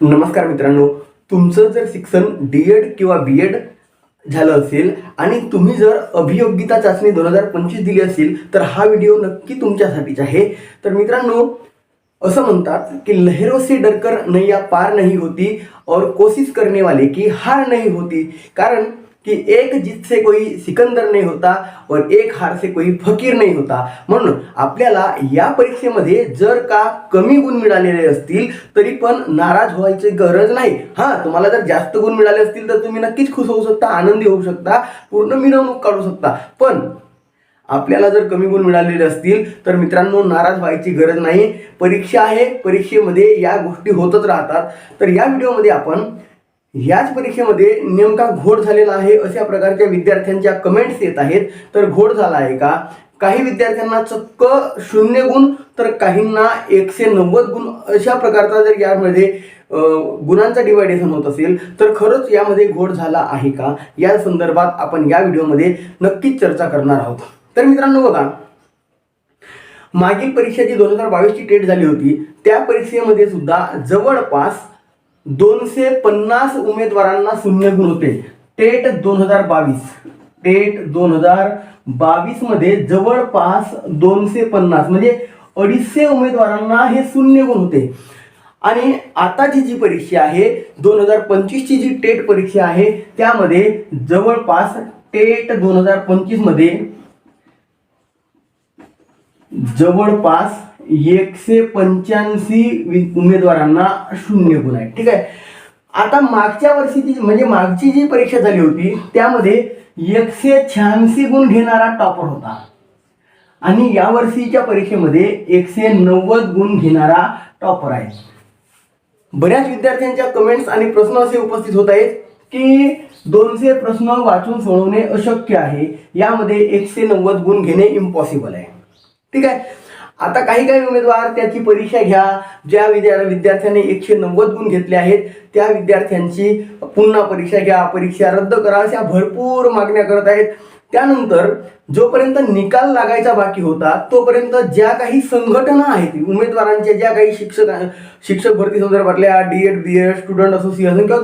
नमस्कार मित्रांनो तुमचं जर शिक्षण डी एड किंवा बी एड झालं असेल आणि तुम्ही जर अभियोग्यता चाचणी दोन हजार पंचवीस दिली असेल तर हा व्हिडिओ नक्की तुमच्यासाठीच आहे. तर मित्रांनो असं म्हणतात की लहरों से डरकर नैया पार नाही होती और कोशिश करने वाले की हार नाही होती. कारण कि एक जीत से कोई सिकंदर नाही होता और एक हार से कोई फकीर नाही होता. म्हणून आपल्याला या परीक्षेमध्ये जर का कमी गुण मिळालेले असतील तरी पण नाराज व्हायची गरज नाही. हां तुम्हाला जर जास्त गुण मिळाले असतील तर तुम्ही नक्कीच खुश होऊ शकता आनंदी होऊ शकता पूर्ण मिरवणूक काढू शकता. पण आपल्याला जर कमी गुण मिळालेले असतील तर मित्रांनो नाराज व्हायची गरज नाही. परीक्षा आहे परीक्षेमध्ये या गोष्टी होतच राहतात. तर या व्हिडिओमध्ये आपण याच परीक्षेमध्ये नेमका घोड झालेला आहे अशा प्रकारच्या विद्यार्थ्यांच्या कमेंट्स येत आहेत. तर घोड झाला आहे का? काही विद्यार्थ्यांना चक्क शून्य गुण तर काहींना एकशे नव्वद गुण अशा प्रकारचा जर यामध्ये गुणांचा डिवायडेशन होत असेल तर खरंच यामध्ये घोड झाला आहे का? या संदर्भात आपण या व्हिडिओमध्ये नक्कीच चर्चा करणार आहोत. तर मित्रांनो बघा मागील परीक्षा जी दोन हजार बावीसची टेट झाली होती. त्या परीक्षेमध्ये सुद्धा जवळपास दोनशे पन्नास उमेदवारांना शून्य गुण होते. टेट दोन हजार बावीस. टेट दोन हजार बावीसमध्ये जवळपास दोनशे पन्नास म्हणजे अडीचशे उमेदवारांना हे शून्य गुण होते. आणि आताची जी परीक्षा आहे दोन हजार पंचवीसची जी टेट परीक्षा आहे त्यामध्ये जवळपास टेट दोन हजार पंचवीसमध्ये जवळपास एकशे पंच्याऐंशी वि- उमेदवारांना शून्य गुण आहे ठीक आहे? आता मागच्या वर्षीची म्हणजे मागची जी परीक्षा झाली होती त्यामध्ये एकशे शहाऐंशी गुण घेणारा टॉपर होता. आणि या वर्षीच्या परीक्षेमध्ये एकशे नव्वद गुण घेणारा टॉपर आहे. बऱ्याच विद्यार्थ्यांच्या कमेंट्स आणि प्रश्न असे उपस्थित होत आहेत की दोनशे प्रश्न वाचून सोडवणे अशक्य आहे. यामध्ये एकशे नव्वद गुण घेणे इम्पॉसिबल आहे. ठीक आहे? आता काही काही उमेदवार त्याची परीक्षा घ्या. ज्या विद्या विद्यार्थ्यांनी एकशे नव्वद गुण घेतले आहेत त्या विद्यार्थ्यांची पुन्हा परीक्षा घ्या. परीक्षा रद्द करा अशा भरपूर मागण्या करत आहेत. त्यानंतर जोपर्यंत निकाल लागायचा बाकी होता तोपर्यंत ज्या काही संघटना आहेत उमेदवारांच्या ज्या काही शिक्षक शिक्षक भरती संदर्भातल्या D Ed B Ed student association किंवा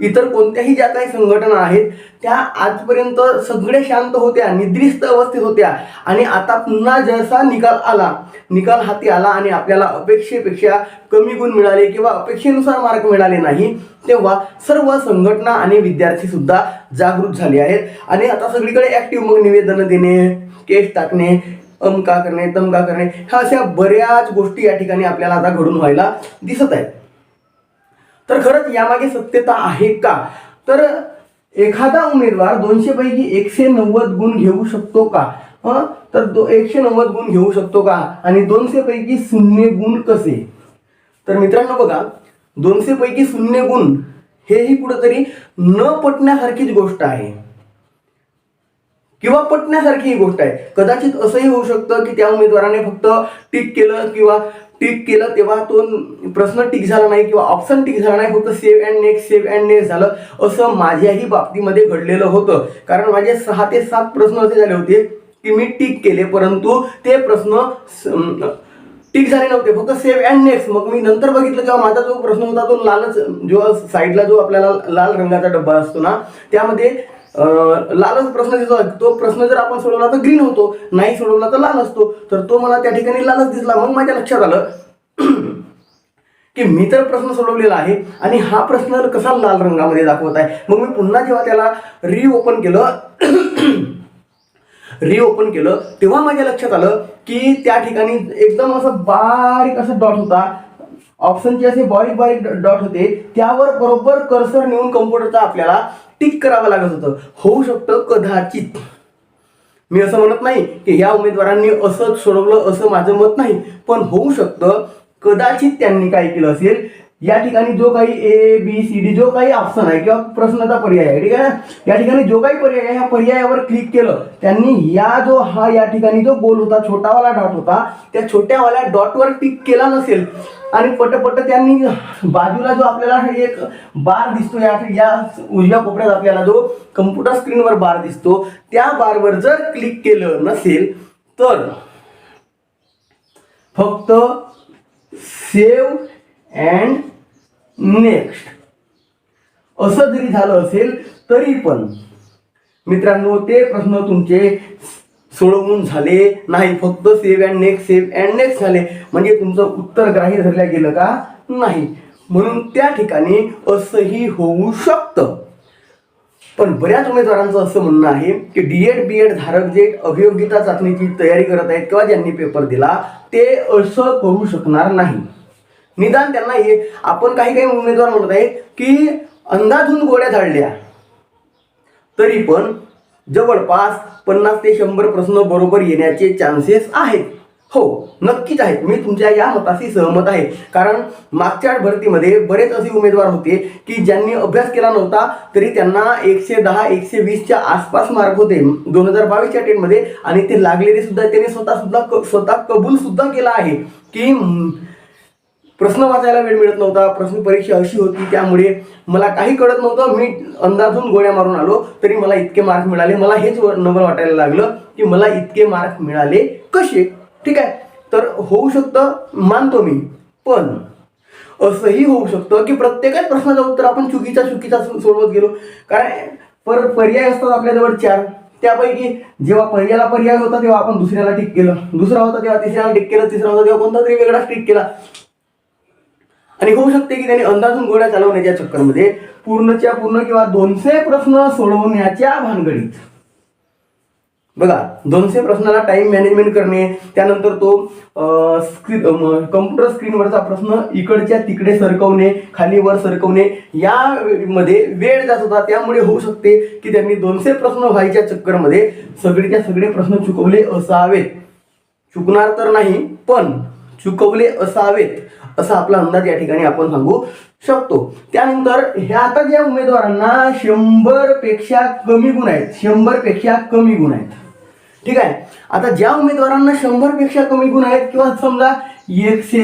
इतर कोणत्याही ज्या काही संघटना आहेत त्या आजपर्यंत सगळे शांत होत्या निद्रिस्त अवस्थेत होत्या. आणि आता पुन्हा जसा निकाल आला निकाल हाती आला आणि आपल्याला अपेक्षेपेक्षा कमी गुण मिळाले किंवा अपेक्षेनुसार मार्क मिळाले नाही तेव्हा सर्व संघटना आणि विद्यार्थी सुद्धा जागृत झाले आहेत. आणि आता सगळीकडे ऍक्टिव्ह मग निवेदन देणे केस टाकणे अमका करणे तमका करणे ह्या अशा बऱ्याच गोष्टी या ठिकाणी आपल्याला आता घडून व्हायला दिसत आहेत. तर खरंच यामागे सत्यता आहे का? तर एखादा उमेदवार दोनशे पैकी एकशे नव्वद गुण घेऊ शकतो का? हं? तर दो एकशे नव्वद गुण घेऊ शकतो का? आणि दोनशे पैकी शून्य गुण कसे? तर मित्रांनो बघा दोनशे पैकी शून्य गुण हेही कुठंतरी न पटण्यासारखीच गोष्ट आहे. किंवा पटण्यासारखी ही गोष्ट आहे. कदाचित असंही होऊ शकतं की त्या उमेदवाराने फक्त टिक केलं किंवा टिक केलं तेव्हा तो प्रश्न टिक झाला नाही किंवा ऑप्शन टिक झाला नाही फक्त save and next save and next झालं. असं माझ्याही बाबतीमध्ये घडलेलं होतं. कारण माझे सहा ते सात प्रश्न असे झाले होते की मी टिक केले परंतु ते प्रश्न टिक झाले नव्हते. फक्त सेव्ह अँड नेक्स्ट मग मी नंतर बघितलं किंवा माझा जो प्रश्न होता तो लालच जो साईडला जो आपल्याला लाल रंगाचा डब्बा असतो ना त्यामध्ये लालच प्रश्न दिसला. तो प्रश्न जर आपण सोडवला तर ग्रीन होतो. नाही सोडवला तर लाल असतो. तर तो मला त्या ठिकाणी लालच दिसला. मग माझ्या लक्षात आलं की मी तर प्रश्न सोडवलेला आहे आणि हा प्रश्न कसा लाल रंगामध्ये दाखवत आहे. मग मी पुन्हा जेव्हा त्याला रिओपन केलं रिओपन केलं तेव्हा माझ्या लक्षात आलं की त्या ठिकाणी एकदम असं बारीक असं डॉट होता. ऑप्शनचे असे बारीक बारीक डॉट होते. त्यावर बरोबर कर्सर नेऊन कम्प्युटरचा आपल्याला टिक करावं लागत होतं. होऊ शकतं कदाचित. मी असं म्हणत नाही की या उमेदवारांनी असंच सोडवलं असं माझं मत नाही. पण होऊ शकतं. कदाचित त्यांनी काय केलं असेल? या ठिकाणी जो काही ए बी सी डी जो काही ऑप्शन आहे किंवा प्रश्नाचा पर्याय आहे ठीक आहे ना? या ठिकाणी जो काही पर्याय आहे ह्या पर्यायावर क्लिक केलं त्यांनी या जो हा या ठिकाणी जो गोल होता छोटावाला डॉट होता त्या छोट्यावाल्या डॉटवर टिक केला नसेल आणि पटपट त्यांनी बाजूला जो आपल्याला एक बार दिसतो या या उजव्या कोपऱ्यात आपल्याला जो कम्प्युटर स्क्रीनवर बार दिसतो त्या बारवर जर क्लिक केलं नसेल तर फक्त सेव्ह अँड नेक्स्ट असं जरी झालं असेल तरी पण. मित्रांनो ते प्रश्न तुमचे सोडवून झाले नाही. फक्त save and next save and next झाले. म्हणजे तुमचं उत्तर ग्राह्य धरलं गेलं का? नाही. म्हणून त्या ठिकाणी असंही होऊ शकतं. पण बऱ्याच उमेदवारांचं असं म्हणणं आहे की डी एड बी एड धारक जे अभियोग्यता चाचणीची तयारी करत आहेत किंवा ज्यांनी पेपर दिला ते असं करू शकणार नाही. निदान त्यांना हे आपण काही काही उमेदवार म्हणत आहेत की अंदाजून गोळ्या झाडल्या. तरी पण जवळपास पन्नास ते शंभर प्रश्न बरोबर येण्याचे चान्सेस आहेत. हो नक्कीच आहेत. मी तुमच्या या मताशी सहमत आहे. कारण मागच्या भरतीमध्ये बरेच असे उमेदवार होते की ज्यांनी अभ्यास केला नव्हता तरी त्यांना एकशे दहा एकशे वीसच्या आसपास मार्क होते दोन हजार बावीसच्या टेटमध्ये आणि ते लागलेले सुद्धा त्यांनी स्वतः सुद्धा स्वतः कबूल सुद्धा केला आहे की प्रश्न वाचायला वेळ मिळत नव्हता प्रश्न परीक्षा अशी होती त्यामुळे मला काही कळत नव्हतं. मी अंदाजून गोळ्या मारून आलो तरी मला इतके मार्क मिळाले. मला हेच व- नवल वाटायला लागलं की मला इतके मार्क मिळाले कसे? ठीक आहे? तर होऊ शकतं मानतो मी. पण असंही होऊ शकतं की प्रत्येकच प्रश्नाचं उत्तर आपण चुकीचा चुकीचा सोडवत गेलो. कारण पर पर्याय असतात आपल्याजवळ चार. त्यापैकी जेव्हा पहिल्याला पर्याय होता तेव्हा आपण दुसऱ्याला टिक केलं. दुसरा होता तेव्हा तिसऱ्याला टिक केलं. तिसरा होता तेव्हा कोणता तरी वेगळा टिक केला. आणि होऊ शकते की त्यांनी अंदाजून गोळ्या चालवण्याच्या चक्करमध्ये पूर्णच्या पूर्ण किंवा दोनशे प्रश्न सोडवण्याच्या भानगडीत. बघा दोनशे प्रश्नाला टाइम मॅनेजमेंट करणे त्यानंतर तो स्क्रीन कम्प्युटर स्क्रीनवरचा प्रश्न इकडच्या तिकडे सरकवणे खाली वर सरकवणे यामध्ये वेळ जात होता. त्यामुळे होऊ शकते की त्यांनी दोनशे प्रश्न व्हायच्या चक्करमध्ये सगळेच्या सगळे प्रश्न चुकवले असावेत. चुकणार तर नाही पण चुकवले असावेत. असा आपला अंदाज या ठिकाणी आपण सांगू शकतो. त्यानंतर ह्या आता ज्या उमेदवारांना शंभरपेक्षा कमी गुण आहेत शंभरपेक्षा कमी गुण आहेत. ठीक आहे? आता ज्या उमेदवारांना शंभरपेक्षा कमी गुण आहेत किंवा समजा एकशे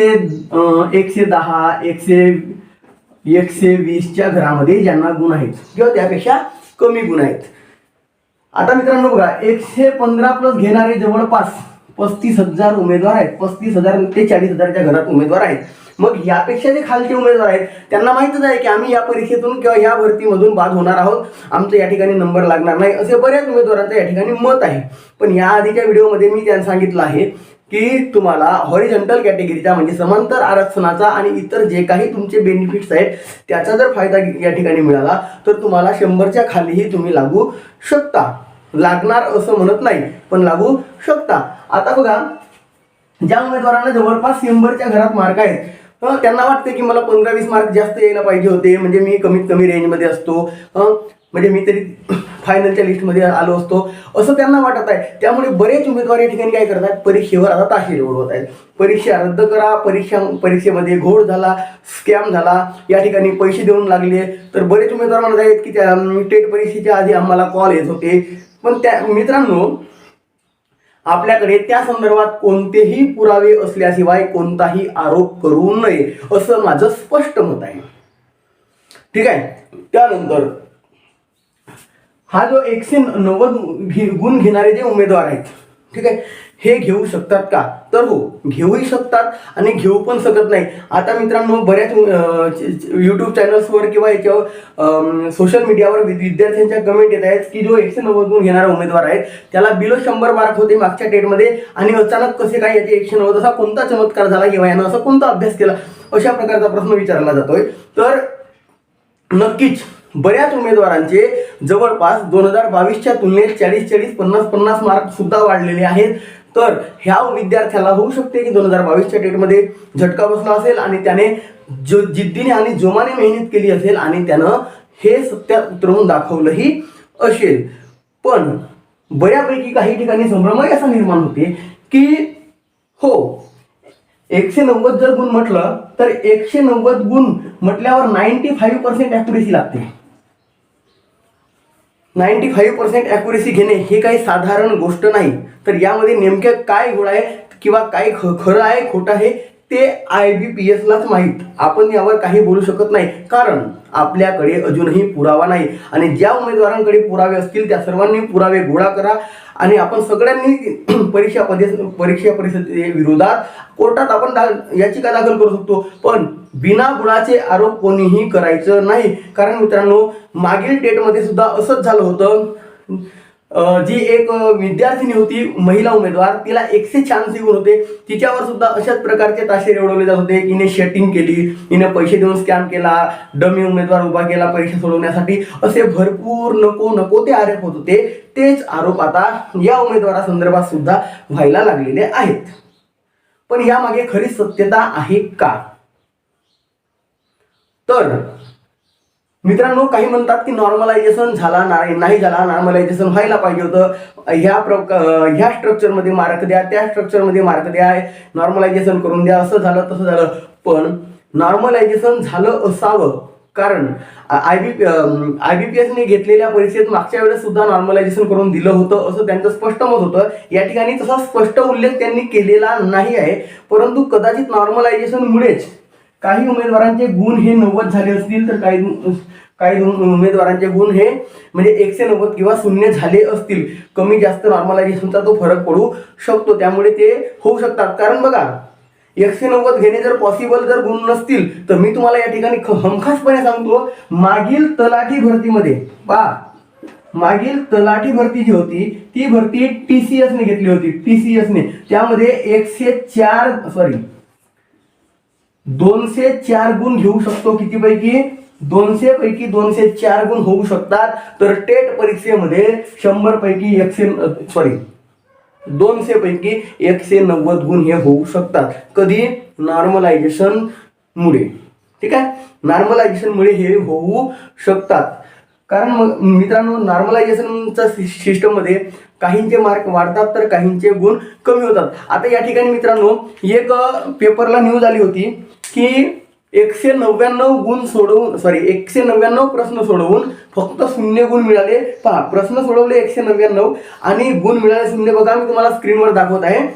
एकशे दहा एकशे एकशे वीसच्या घरामध्ये ज्यांना गुण आहेत किंवा त्यापेक्षा कमी गुण आहेत. आता मित्रांनो बघा एकशे पंधरा प्लस घेणारे जवळपास पस्तीस हजार उमेदवार आहेत. पस्तीस हजार ते चाळीस हजारच्या घरात उमेदवार आहेत. मग यापेक्षा जे खालचे उमेदवार आहेत त्यांना माहितच आहे की आम्ही या परीक्षेतून किंवा या भरतीमधून बाद होणार आहोत. आमचं या ठिकाणी नंबर लागणार नाही. असे बऱ्याच उमेदवारांचं या ठिकाणी मत आहे. पण या आधीच्या व्हिडिओमध्ये मी त्यांना सांगितलं आहे की तुम्हाला हॉरिझॉन्टल कॅटेगरीचा म्हणजे समांतर आरक्षणाचा आणि इतर जे काही तुमचे बेनिफिट्स आहेत त्याचा जर फायदा या ठिकाणी मिळाला तर तुम्हाला शंभरच्या खालीही तुम्ही लागू शकता. लागणार असं म्हणत नाही पण लागू शकता. आता बघा ज्या उमेदवारांना जवळपास शंभरच्या घरात मार्क आहेत त्यांना वाटते की मला पंधरा वीस मार्क जास्त यायला पाहिजे होते. म्हणजे मी कमीत कमी रेंजमध्ये असतो. म्हणजे मी तरी फायनलच्या लिस्टमध्ये आलो असतो. असं त्यांना वाटत आहे. त्यामुळे बरेच उमेदवार या ठिकाणी काय करतात? परीक्षेवर आता ताशेरे उडवत आहेत. परीक्षा रद्द करा. परीक्षा परीक्षेमध्ये घोळ झाला स्कॅम झाला. या ठिकाणी पैसे देऊन लागले. तर बरेच उमेदवार म्हणत आहेत की त्या टेट परीक्षेच्या आधी आम्हाला कॉल येत होते. पण त्या मित्रांनो आपल्याकडे त्या संदर्भात कोणतेही पुरावे असल्याशिवाय कोणताही आरोप करू नये असं माझं स्पष्ट मत आहे. ठीक आहे? त्यानंतर हा जो एकशे नव्वद गुण घेणारे जे उमेदवार आहेत ठीक आहे? हे घेऊ शकतात का? तर हो घेऊही शकतात आणि घेऊ पण शकत नाही. आता मित्रांनो बऱ्याच यूट्यूब चॅनल्सवर किंवा याच्यावर सोशल मीडियावर विद्यार्थ्यांच्या कमेंट येत आहेत की जो एकशे नव्वद गुण घेणारा उमेदवार आहे त्याला बिलो शंभर मार्क होते मागच्या टेटमध्ये आणि अचानक कसे काय याचे एकशे नव्वद? असा कोणता चमत्कार झाला किंवा यानं असा कोणता अभ्यास केला? अशा प्रकारचा प्रश्न विचारला जातोय. तर नक्कीच बऱ्याच उमेदवारांचे जवळपास दोन हजार बावीसच्या तुलनेत चाळीस चाळीस पन्नास पन्नास मार्क सुद्धा वाढलेले आहेत. तर ह्या विद्यार्थ्याला होऊ शकते की दोन हजार बावीसच्या डेटमध्ये झटका बसला असेल आणि त्याने जो जिद्दीने आणि जोमाने मेहनत केली असेल आणि त्यानं हे सत्यात उतरवून दाखवलंही असेल. पण बऱ्यापैकी काही ठिकाणी संभ्रमही असा निर्माण होते की हो एकशे नव्वद जर गुण म्हटलं तर एकशे नव्वद गुण म्हटल्यावर नाईन्टी फाईव्ह पर्सेंट ॲक्युरेसी लागते. नाईन्टी फाईव्ह पर्सेंट ॲक्युरेसी घेणे हे काही साधारण गोष्ट नाही. तर यामध्ये नेमकं काय गुण आहे किंवा काय ख खरं आहे खोटं आहे ते आय बी पी एसलाच माहीत. आपण यावर काही बोलू शकत नाही. कारण आपल्याकडे अजूनही पुरावा नाही. आणि ज्या उमेदवारांकडे पुरावे असतील त्या सर्वांनी पुरावे गोळा करा. आणि आपण सगळ्यांनी परीक्षा पदे परीक्षा परिषदे विरोधात कोर्टात आपण दा याचिका दाखल करू शकतो. पण बिना गुणाचे आरोप कोणीही करायचं नाही. कारण मित्रांनो मागील डेटमध्ये सुद्धा असंच झालं होतं. जी एक विद्यार्थिनी होती महिला उमेदवार तिला एकशे शहाऐंशी गुण होते. तिच्यावर सुद्धा अशाच प्रकारचे ताशे रेवडवले जात होते. हिने शेटिंग केली हिने पैसे देऊन स्कॅम केला डमी उमेदवार उभा केला पैसे सोडवण्यासाठी. असे भरपूर नको नको ते आरोप होत होते. तेच आरोप आता या उमेदवारासंदर्भात सुद्धा व्हायला लागलेले आहेत. पण यामागे खरी सत्यता आहे का? तर मित्रांनो काही म्हणतात की नॉर्मलायझेशन झाला नाही नाही झाला नॉर्मलायझेशन व्हायला पाहिजे होतं. ह्या प्र ह्या स्ट्रक्चरमध्ये मार्क द्या त्या स्ट्रक्चरमध्ये मार्क द्या नॉर्मलायझेशन करून द्या असं झालं तसं झालं. पण नॉर्मलायझेशन झालं असावं. कारण I B I B P एसने घेतलेल्या परीक्षेत मागच्या वेळेस सुद्धा नॉर्मलायझेशन करून दिलं होतं असं त्यांचं स्पष्ट मत होतं. या ठिकाणी तसा स्पष्ट उल्लेख त्यांनी केलेला नाही आहे. परंतु कदाचित नॉर्मलायझेशनमुळेच काही उमेदवारांचे गुण हे नव्वद झाले असतील तर काही काही उमेदवारांचे गुण हे म्हणजे एकशे नव्वद किंवा शून्य झाले असतील. कमी जास्त नॉर्मलायझेशनचा तो फरक पडू शकतो. त्यामुळे ते होऊ शकतात. कारण बघा एकशे नव्वद घेणे जर पॉसिबल जर गुण नसतील तर मी तुम्हाला या ठिकाणी हमखासपणे सांगतो मागील तलाठी भरतीमध्ये पा मागील तलाठी भरती जी होती ती भरती टी सी एसने घेतली होती. टी सी एसने त्यामध्ये एकशे चार सॉरी दोनशे चार गुण घेऊ शकतो कितीपैकी? दोनशे पैकी दोनशे चार गुण होऊ शकतात. तर टेट परीक्षेमध्ये शंभर पैकी एकशे सॉरी दोनशे पैकी एकशे नव्वद गुण हे होऊ शकतात. कधी? नॉर्मलायझेशन मुळे. ठीक आहे? नॉर्मलायझेशन मुळे हे होऊ शकतात. कारण मग मित्रांनो नॉर्मलायझेशनच्या सिस्टममध्ये काहींचे मार्क वाढतात तर काहींचे गुण कमी होतात. आता या ठिकाणी मित्रांनो एक पेपरला न्यूज आली होती की एकशे नव्याण्णव गुण सोडवून सॉरी एकशे नव्याण्णव प्रश्न सोडवून फक्त शून्य गुण मिळाले. पहा प्रश्न सोडवले एकशे नव्याण्णव आणि गुण मिळाले शून्य. बघा मी तुम्हाला स्क्रीनवर दाखवत आहे.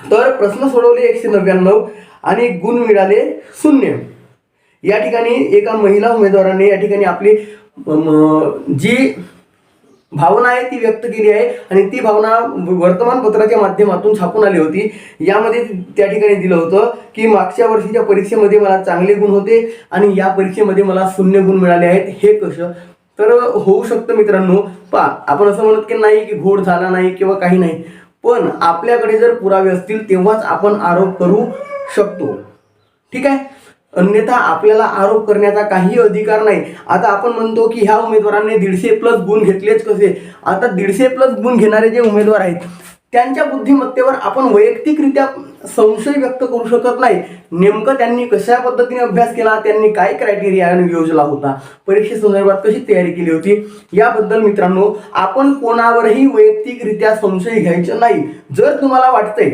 तर प्रश्न सोडवले एकशे नव्याण्णव आणि गुण मिळाले शून्य. या ठिकाणी एका महिला उमेदवाराने या ठिकाणी आपली जी भावना आहे ती व्यक्त केली आहे आणि ती भावना वर्तमानपत्राच्या माध्यमातून छापून आली होती. यामध्ये त्या ठिकाणी दिलं होतं की मागच्या वर्षीच्या परीक्षेमध्ये मला चांगले गुण होते आणि या परीक्षेमध्ये मला शून्य गुण मिळाले आहेत. हे कसं? तर होऊ शकतं मित्रांनो. पा आपण असं म्हणत की नाही की घोड झाला नाही किंवा काही नाही. पण आपल्याकडे जर पुरावे असतील तेव्हाच आपण आरोप करू शकतो. ठीक आहे? अन्यथा आपल्याला आरोप करण्याचा काही अधिकार नाही. आता आपण म्हणतो की ह्या उमेदवारांनी दीडशे प्लस गुण घेतलेच कसे? आता दीडशे प्लस गुण घेणारे जे उमेदवार आहेत त्यांच्या बुद्धिमत्तेवर आपण वैयक्तिकरित्या संशय व्यक्त करू शकत नाही. नेमकं त्यांनी कशा पद्धतीने अभ्यास केला त्यांनी काय क्रायटेरिया योजला होता परीक्षेसंदर्भात कशी तयारी केली होती याबद्दल मित्रांनो आपण कोणावरही वैयक्तिकरित्या संशय घ्यायचा नाही. जर तुम्हाला वाटतंय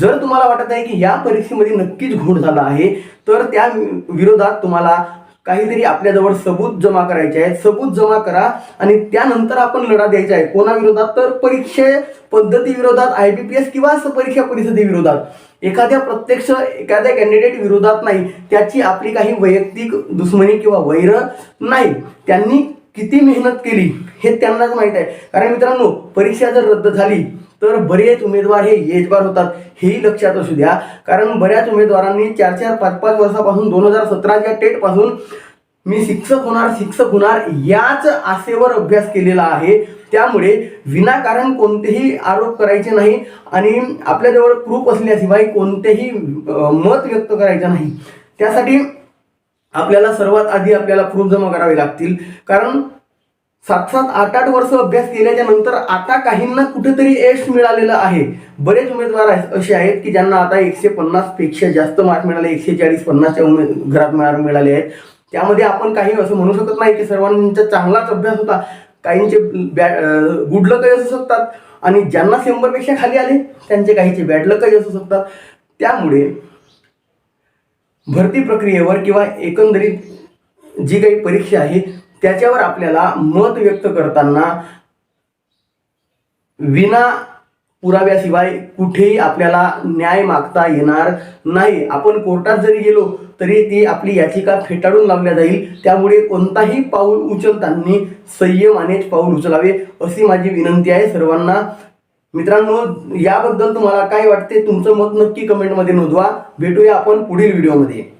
जर तुम्हाला वाटत आहे की या परीक्षेमध्ये नक्कीच घोड झाला आहे तर त्या विरोधात तुम्हाला काहीतरी आपल्याजवळ सबूत जमा करायचे आहेत. सबूत जमा करा आणि त्यानंतर आपण लढा द्यायचा आहे. कोणाविरोधात तर परीक्षे पद्धती विरोधात आय बी पी एस किंवा परीक्षा परिषदे विरोधात. एखाद्या प्रत्यक्ष एखाद्या कॅन्डिडेट विरोधात नाही त्याची आपली काही वैयक्तिक दुश्मनी किंवा वैर नाही. त्यांनी किती मेहनत केली हे त्यांनाच माहीत आहे. कारण मित्रांनो परीक्षा जर रद्द झाली तर बरेच उमेदवार हे येजबार होतात हेही लक्षात असू द्या. कारण बऱ्याच उमेदवारांनी चार चार पाच पाच वर्षापासून दोन हजार सतराच्या टेटपासून मी शिक्षक होणार शिक्षक होणार याच आशेवर अभ्यास केलेला आहे. त्यामुळे विनाकारण कोणतेही आरोप करायचे नाही आणि आपल्याजवळ प्रूफ असल्याशिवाय कोणतेही मत व्यक्त करायचं नाही. त्यासाठी आपल्याला सर्वात आधी आपल्याला प्रूफ जमा करावे लागतील. कारण सात सात आठ आठ वर्ष अभ्यास केल्याच्यानंतर आता काहींना कुठेतरी यश मिळालेलं आहे. बरेच उमेदवार आहेत असे आहेत की ज्यांना आता एकशे पन्नासपेक्षा जास्त मार्क मिळाले एकशे चाळीस पन्नासच्या उमेद घरात मार्क मिळाले आहेत. त्यामध्ये आपण काही असं म्हणू शकत नाही की सर्वांचा चांगलाच अभ्यास होता. काहींचे बॅड गुड लकही असू शकतात आणि ज्यांना शंभरपेक्षा खाली आले त्यांचे काहीचे बॅडलकही असू शकतात. त्यामुळे भरती प्रक्रियेवर किंवा एकंदरीत जी काही परीक्षा आहे त्याच्यावर आपल्याला मत व्यक्त करताना विना पुराव्याशिवाय कुठेही आपल्याला न्याय मागता येणार नाही. आपण कोर्टात जरी गेलो तरी ती आपली याचिका फेटाळून लावल्या जाईल. त्यामुळे कोणताही पाऊल उचलताना संयमानेच पाऊल उचलावे अशी माझी विनंती आहे सर्वांना. मित्रांनो याबद्दल तुम्हाला काय वाटते? तुमचं मत नक्की कमेंटमध्ये नोंदवा. भेटूया आपण पुढील व्हिडिओमध्ये